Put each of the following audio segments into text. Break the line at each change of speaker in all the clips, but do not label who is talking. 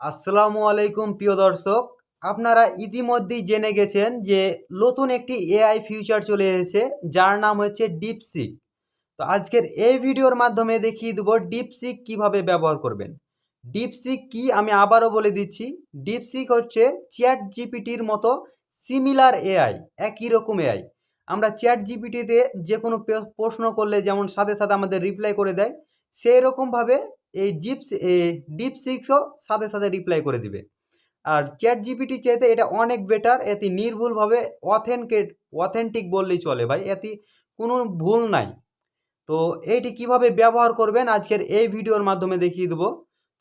আসসালামু আলাইকুম, প্রিয় দর্শক। আপনারা ইতিমধ্যেই জেনে গেছেন যে নতুন একটি এআই ফিউচার চলে এসেছে, যার নাম হচ্ছে ডিপসিক তো আজকের এই ভিডিওর মাধ্যমে দেখিয়ে দেবো ডিপসিক কীভাবে ব্যবহার করবেন। ডিপসিক কি আমি আবারও বলে দিচ্ছি। ডিপসিক হচ্ছে চ্যাট জিপিটির মতো সিমিলার এআই, একই রকম এআই। আমরা চ্যাট জিপিটিতে যে কোনো প্রশ্ন করলে যেমন সাথে সাথে আমাদের রিপ্লাই করে দেয় সেই রকমভাবে এই জিপস ডিপ সিক্সও সাথে সাথে রিপ্লাই করে দিবে। আর চ্যাট জিপিটি চাইতে এটা অনেক বেটার এতে নির্ভুলভাবে অথেনকেট অথেন্টিক বললেই চলে ভাই এতে কোনো ভুল নাই। তো এইটি কীভাবে ব্যবহার করবেন আজকের এই ভিডিওর মাধ্যমে দেখিয়ে দেবো।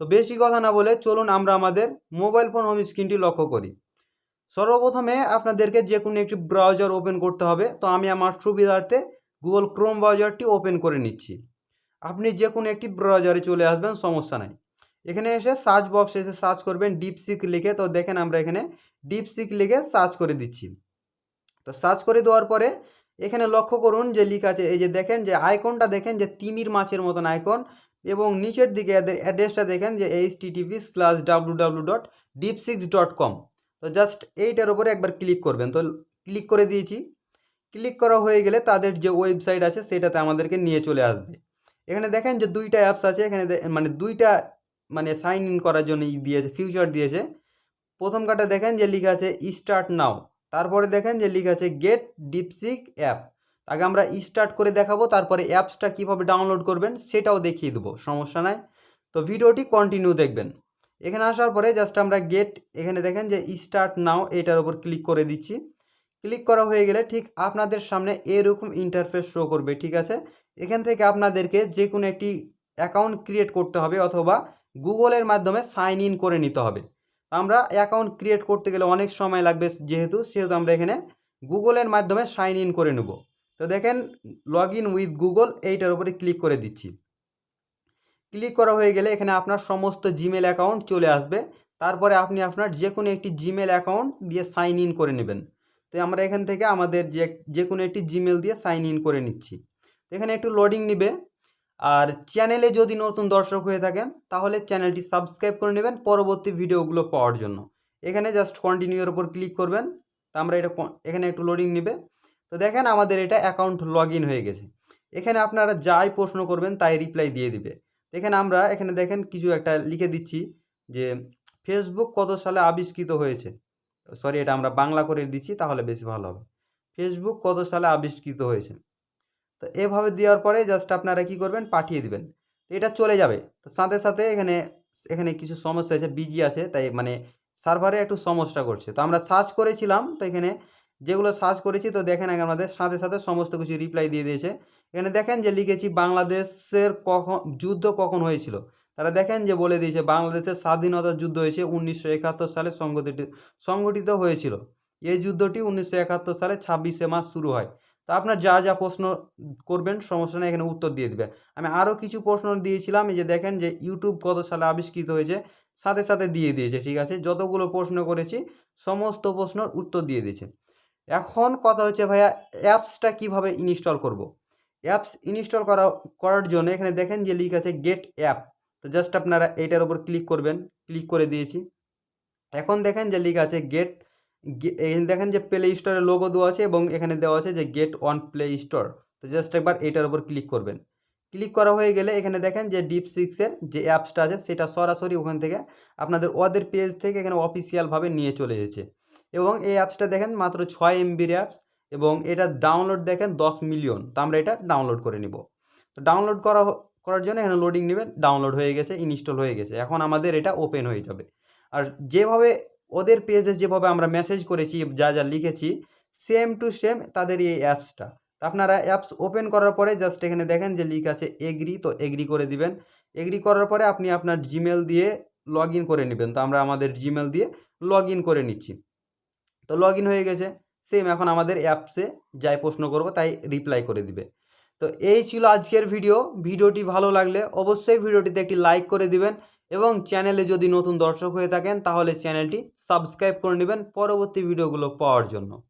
তো বেশি কথা না বলে চলুন আমরা আমাদের মোবাইল ফোন হোম স্ক্রিনটি লক্ষ্য করি। সর্বপ্রথমে আপনাদেরকে যে কোনো একটি ব্রাউজার ওপেন করতে হবে। তো আমি আমার সুবিধার্থে গুগল ক্রোম ব্রাউজারটি ওপেন করে নিচ্ছি। আপনি যে কোনো একটি ব্রাউজারে চলে আসবেন, সমস্যা নাই। এখানে এসে সার্চ বক্সে এসে সার্চ করবেন ডিপসিক লিখে। তো দেখেন আমরা এখানে ডিপসিক লিখে সার্চ করে দিচ্ছি। তো সার্চ করে দেওয়ার পরে এখানে লক্ষ্য করুন যে লিখা আছে, এই যে দেখেন যে আইকনটা দেখেন যে তিমির মাছের মতন আইকন এবং নিচের দিকে এদের অ্যাড্রেসটা দেখেন যে H TTP slash W W dot deep six dot com তো জাস্ট এইটার উপরে একবার ক্লিক করবেন। তো ক্লিক করে দিয়েছি। ক্লিক করা হয়ে গেলে তাদের যে ওয়েবসাইট আছে, সেটাতে আমাদেরকে নিয়ে চলে আসবে। এখানে দেখেন যে দুইটা অ্যাপস আছে, এখানে মানে দুইটা মানে সাইন ইন করার জন্য দিয়েছে ফিউচার দিয়েছে। প্রথম কাটা দেখেন যে লেখা আছে স্টার্ট নাও তারপরে দেখেন যে লেখা আছে গেট ডিপসিক অ্যাপ আগে আমরা স্টার্ট করে দেখাবো, তারপরে অ্যাপসটা কীভাবে ডাউনলোড করবেন, সেটাও দেখিয়ে দেবো, সমস্যা নাই। তো ভিডিওটি কন্টিনিউ দেখবেন। এখানে আসার পরে জাস্ট আমরা গেট এখানে দেখেন যে স্টার্ট নাও এটার উপর ক্লিক করে দিচ্ছি। ক্লিক করা হয়ে গেলে ঠিক আপনাদের সামনে এরকম ইন্টারফেস শো করবে, ঠিক আছে? এখান থেকে আপনাদেরকে যে কোনো একটি অ্যাকাউন্ট ক্রিয়েট করতে হবে অথবা গুগলের মাধ্যমে সাইন ইন করে নিতে হবে। আমরা অ্যাকাউন্ট ক্রিয়েট করতে গেলে অনেক সময় লাগবে যেহেতু, সেহেতু আমরা এখানে গুগলের মাধ্যমে সাইন ইন করে নেব। তো দেখেন লগ ইন উইথ গুগল এইটার উপরে ক্লিক করে দিচ্ছি। ক্লিক করা হয়ে গেলে এখানে আপনার সমস্ত জিমেল অ্যাকাউন্ট চলে আসবে। তারপরে আপনি আপনার যে কোনো একটি জিমেল অ্যাকাউন্ট দিয়ে সাইন ইন করে নেবেন। তো আমরা এখান থেকে আমাদের যে যে কোনো একটি জিমেল দিয়ে সাইন ইন করে নিচ্ছি। তো এখানে একটু লোডিং নিবে। আর চ্যানেলে যদি নতুন দর্শক হয়ে থাকেন, তাহলে চ্যানেলটি সাবস্ক্রাইব করে নেবেন পরবর্তী ভিডিওগুলো পাওয়ার জন্য। এখানে জাস্ট কন্টিনিউর ওপর ক্লিক করবেন। তো আমরা এটা এখানে একটু লোডিং নিবে। তো দেখেন আমাদের এটা অ্যাকাউন্ট লগ হয়ে গেছে। এখানে আপনারা যাই প্রশ্ন করবেন, তাই রিপ্লাই দিয়ে দিবে। এখানে আমরা, এখানে দেখেন কিছু একটা লিখে দিচ্ছি যে ফেসবুক কত সালে আবিষ্কৃত হয়েছে? সরি, এটা আমরা বাংলা করে দিচ্ছি, তাহলে বেশি ভালো হবে। ফেসবুক কত সালে আবিষ্কৃত হয়েছে? তো এভাবে দেওয়ার পরে জাস্ট আপনারা কি করবেন, পাঠিয়ে দিবেন। এটা চলে যাবে। তো সাথে সাথে এখানে এখানে কিছু সমস্যা আছে বিজি আছে, তাই মানে সার্ভারে একটু সমস্যা করছে। তো আমরা সার্চ করেছিলাম, তো এখানে যেগুলো সার্চ করেছি, তো দেখেন আগে আমাদের সাথে সাথে সমস্ত কিছু রিপ্লাই দিয়ে দিয়েছে। এখানে দেখেন যে লিখেছি, বাংলাদেশের কখন, যুদ্ধ কখন হয়েছিল? তারা দেখেন যে বলে দিয়েছে, বাংলাদেশের স্বাধীনতা যুদ্ধ হয়েছে উনিশশো একাত্তর সালে সংগঠিত সংগঠিত হয়েছিল। এই যুদ্ধটি উনিশশো একাত্তর সালে ছাব্বিশে মার্চ শুরু হয়। তো আপনার যা যা প্রশ্ন করবেন, সমস্যা নেই, এখানে উত্তর দিয়ে দেবে আমি আরও কিছু প্রশ্ন দিয়েছিলাম যে দেখেন যে ইউটিউব কত সালে আবিষ্কৃত হয়েছে, সাথে সাথে দিয়ে দিয়েছে, ঠিক আছে? যতগুলো প্রশ্ন করেছি, সমস্ত প্রশ্নের উত্তর দিয়ে দিয়েছে। এখন কথা হচ্ছে, ভাইয়া, অ্যাপসটা কীভাবে ইনস্টল করব। অ্যাপস ইনস্টল করা, করার জন্য এখানে দেখেন যে লিখ আছে গেট অ্যাপ তো জাস্ট আপনারা এইটার উপর ক্লিক করবেন ক্লিক করে দিয়েছি। এখন দেখেন যে লিখ আছে গেট দেখেন যে প্লে স্টোরের লোগো দেওয়া আছে এবং এখানে দেওয়া আছে যে গেট অন প্লে স্টোর তো জাস্ট একবার এটার উপর ক্লিক করবেন। ক্লিক করা হয়ে গেলে এখানে দেখেন যে ডিপ সিক্সের যে অ্যাপসটা আছে সেটা সরাসরি ওখান থেকে আপনাদের ওদের পেজ থেকে এখানে অফিসিয়ালভাবে নিয়ে চলে এসেছে। এবং এই অ্যাপসটা দেখেন মাত্র ছয় এমবির অ্যাপস এবং এটা ডাউনলোড দেখেন দশ মিলিয়ন তো আমরা এটা ডাউনলোড করে নিব। তো ডাউনলোড করা করার জন্য এখানে লোডিং নেবেন ডাউনলোড হয়ে গেছে ইনস্টল হয়ে গেছে। এখন আমাদের এটা ওপেন হয়ে যাবে। আর যেভাবে ওদের পেজে যেভাবে আমরা মেসেজ করেছি, যা যা লিখেছি সেম টু সেম তাদের এই অ্যাপসটা আপনারা অ্যাপস ওপেন করার পরে জাস্ট এখানে দেখেন যে লিখ আছে এগ্রি তো এগ্রি করে দিবেন। এগ্রি করার পরে আপনি আপনার জিমেল দিয়ে লগ করে নেবেন। তো আমরা আমাদের জিমেল দিয়ে লগ করে নিচ্ছি। তো লগ হয়ে গেছে। সেম এখন আমাদের অ্যাপসে যাই প্রশ্ন করব, তাই রিপ্লাই করে দিবে। তো এই ছিল আজকের ভিডিও। ভিডিওটি ভালো লাগলে অবশ্যই ভিডিওটিতে একটি লাইক করে দিবেন এবং চ্যানেলে যদি নতুন দর্শক হয়ে থাকেন তাহলে চ্যানেলটি সাবস্ক্রাইব করে নেবেন পরবর্তী ভিডিওগুলো পাওয়ার জন্য।